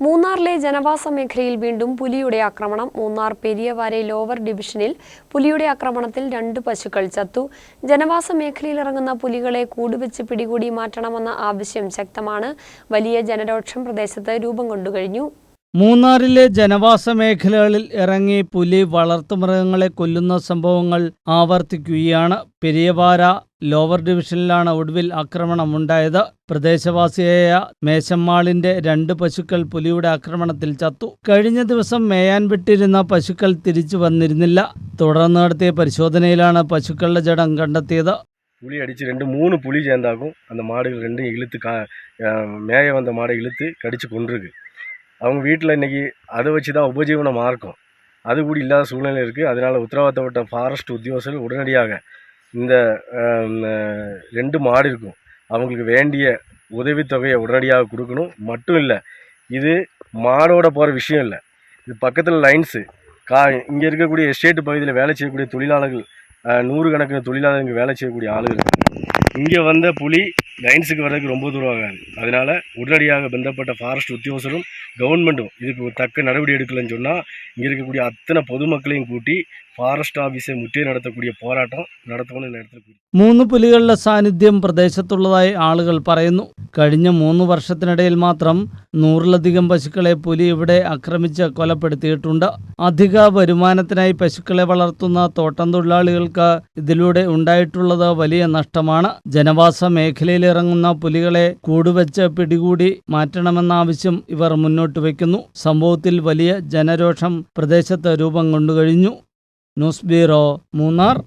മൂന്നാറിലെ ജനവാസ മേഖലയിൽ വീണ്ടും പുലിയുടെ ആക്രമണം. മൂന്നാർ പെരിയവാരെ ലോവർ ഡിവിഷനിൽ പുലിയുടെ ആക്രമണത്തിൽ രണ്ട് പശുക്കൾ ചത്തു. ജനവാസ മേഖലയിൽ ഇറങ്ങുന്ന പുലികളെ കൂടുവെച്ച് പിടികൂടി മാറ്റണമെന്ന ആവശ്യം ശക്തമാണ്. വലിയ ജനരോക്ഷം പ്രദേശത്ത് രൂപം കൊണ്ടു കഴിഞ്ഞു. മൂന്നാറിലെ ജനവാസ മേഖലകളിൽ ഇറങ്ങി പുലി വളർത്തുമൃഗങ്ങളെ കൊല്ലുന്ന സംഭവങ്ങൾ ആവർത്തിക്കുകയാണ് പെരിയവാര ലോവർ ഡിവിഷനിലാണ് ഒടുവിൽ ആക്രമണമുണ്ടായത് പ്രദേശവാസിയായ മേശമ്മാളിന്റെ രണ്ട് പശുക്കൾ പുലിയുടെ ആക്രമണത്തിൽ ചത്തു കഴിഞ്ഞ ദിവസം മേയാൻ വിട്ടിരുന്ന പശുക്കൾ തിരിച്ചു വന്നിരുന്നില്ല തുടർന്ന് നടത്തിയ പരിശോധനയിലാണ് പശുക്കളുടെ ജഡം കണ്ടെത്തിയത് புளி அடித்து ரெண்டு மூணு புளி சேர்ந்தாக்கும் அந்த மாடுகள் ரெண்டும் இழுத்து கா அஹ் மேய வந்த மாடை இழுத்து கடித்து கொண்டிருக்கு அவங்க வீட்டில் இன்றைக்கி அதை வச்சு தான் உபஜீவனமாக இருக்கும் அது கூட இல்லாத சூழ்நிலை இருக்குது அதனால் உத்தரவாதப்பட்ட ஃபாரஸ்ட் உத்தியோகஸ்தர்கள் உடனடியாக இந்த ரெண்டு மாடு இருக்கும். அவங்களுக்கு வேண்டிய உதவித்தொகையை உடனடியாக கொடுக்கணும். மட்டும் இல்லை இது மாடோட போகிற விஷயம் இல்லை. இது பக்கத்தில் லைன்ஸு கா இங்கே இருக்கக்கூடிய எஸ்டேட் பகுதியில் வேலை செய்யக்கூடிய தொழிலாளர்கள் நூறு கணக்கான தொழிலாளர்கள் வேலை செய்யக்கூடிய ஆளுகள். இங்கே வந்த புலி லைன்ஸுக்கு வர்றதுக்கு ரொம்ப தூரம் ஆகாது அதனால் உடனடியாக பந்தப்பட்ட ஃபாரஸ்ட் உத்தியோகஸ்தரும் கவர்மெண்ட்டும் இதுக்கு ஒரு தக்க நடவடிக்கை எடுக்கலைன்னு சொன்னால் இங்கே இருக்கக்கூடிய அத்தனை பொதுமக்களையும் கூட்டி ஃபாரஸ்ட் ஆஃபீஸை முற்றிய நடத்தக்கூடிய போராட்டம் நடத்தணும்னு இந்த இடத்துல கூறி മൂന്ന് പുലികളുടെ സാന്നിധ്യം പ്രദേശത്തുള്ളതായി ആളുകൾ പറയുന്നു കഴിഞ്ഞ മൂന്ന് വർഷത്തിനിടയിൽ മാത്രം നൂറിലധികം പശുക്കളെ പുലി ഇവിടെ ആക്രമിച്ച് കൊലപ്പെടുത്തിയിട്ടുണ്ട് അധിക വരുമാനത്തിനായി പശുക്കളെ വളർത്തുന്ന തോട്ടം തൊഴിലാളികൾക്ക് ഇതിലൂടെ ഉണ്ടായിട്ടുള്ളത് വലിയ നഷ്ടമാണ് ജനവാസ മേഖലയിലിറങ്ങുന്ന പുലികളെ കൂടുവെച്ച് പിടികൂടി മാറ്റണമെന്ന ആവശ്യം ഇവർ മുന്നോട്ട് വയ്ക്കുന്നു. സംഭവത്തിൽ വലിയ ജനരോഷം പ്രദേശത്ത് രൂപം കൊണ്ടുകഴിഞ്ഞു. News bureau Munnar.